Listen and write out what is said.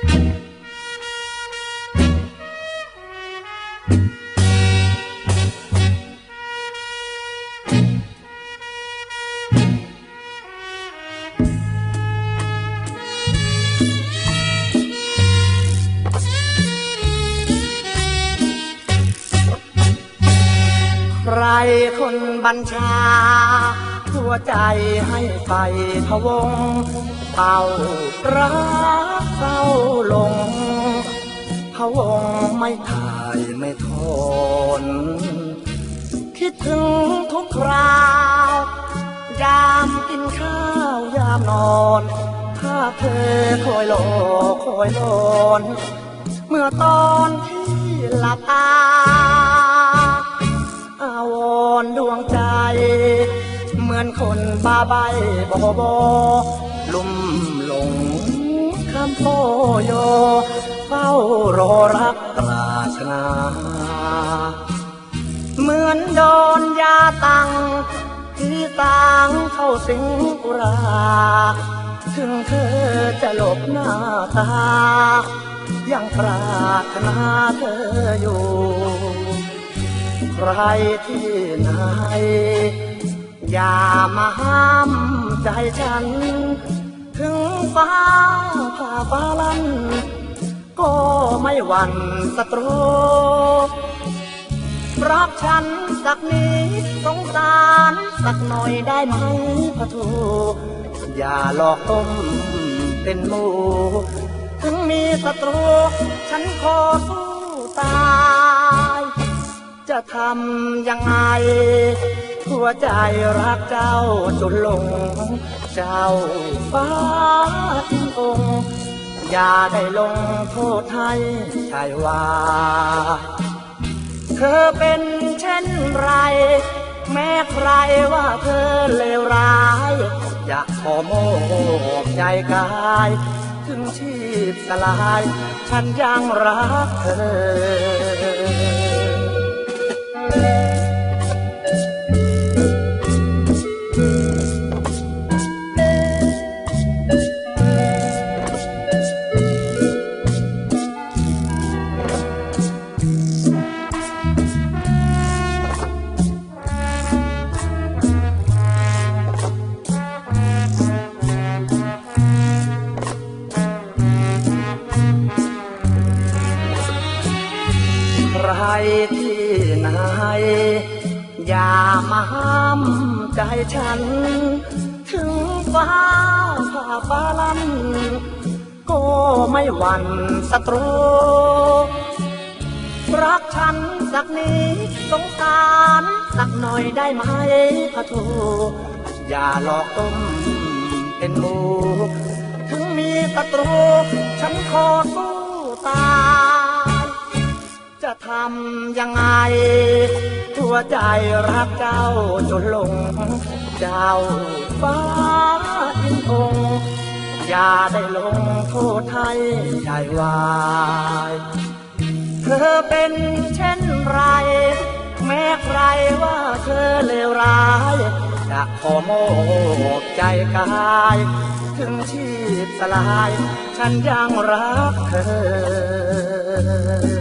ใครคนบัญชาหัวใจให้ไปพะวงเป่ารัก ไม่ถ่ายไม่ทน คิดถึงทุกคราว ยามกินข้าวยามนอน ถ้าเธอคอยโลคอยโลนเมื่อตอนที่หลับตาอาวรณ์ดวงใจ เหมือนคนบ้าใบบอบอลุ่มำโพโยเฝ้ารอรักปรารถนา เหมือนโดนยาตังที่ต่างเข้าสิงอุรา ถึงเธอจะหลบหน้าตา ยังปรารถนาเธออยู่ ใครที่ไหนอย่ามาห้ามใจฉัน ถึงฟ้าผ่าฟ้าลันก็ไม่หวั่นศัตรูรักฉันสักนิดสงสารสักหน่อยได้ไหมพระทูอย่าหลอกต้มเป็นหมูถึงมีศัตรู ฉันขอสู้ตาย จะทำยังไง หัวใจรักเจ้าจนลง เจ้าฟ้าทิ้งองค์อย่าได้ลงโทษให้ชายว่าเธอเป็นเช่นไร แม้ใครว่าเธอเลวร้าย อยากขอโมกใจกายถึงชีพสลาย ฉันยังรักเธอ ใครที่ไหน อย่ามาห้ามใจฉัน ถึงฟ้าผ่าฟ้าลันก็ไม่หวั่นศัตรู รักฉันสักนิดสงสารสักหน่อยได้ไหมพะโทอย่าหลอกต้มเป็นหมูถึงมีศัตรู ฉันขอสู้ตาย จะทำยังไงหัวใจรักเจ้าจนหลง เจ้าฟ้าอินองอย่าได้ลงโทษให้ใจวาย เธอเป็นเช่นไร แม้ใครว่าเธอเลวร้ายจะขอโมกใจกาย ถึงชีพสลาย ฉันยังรักเธอ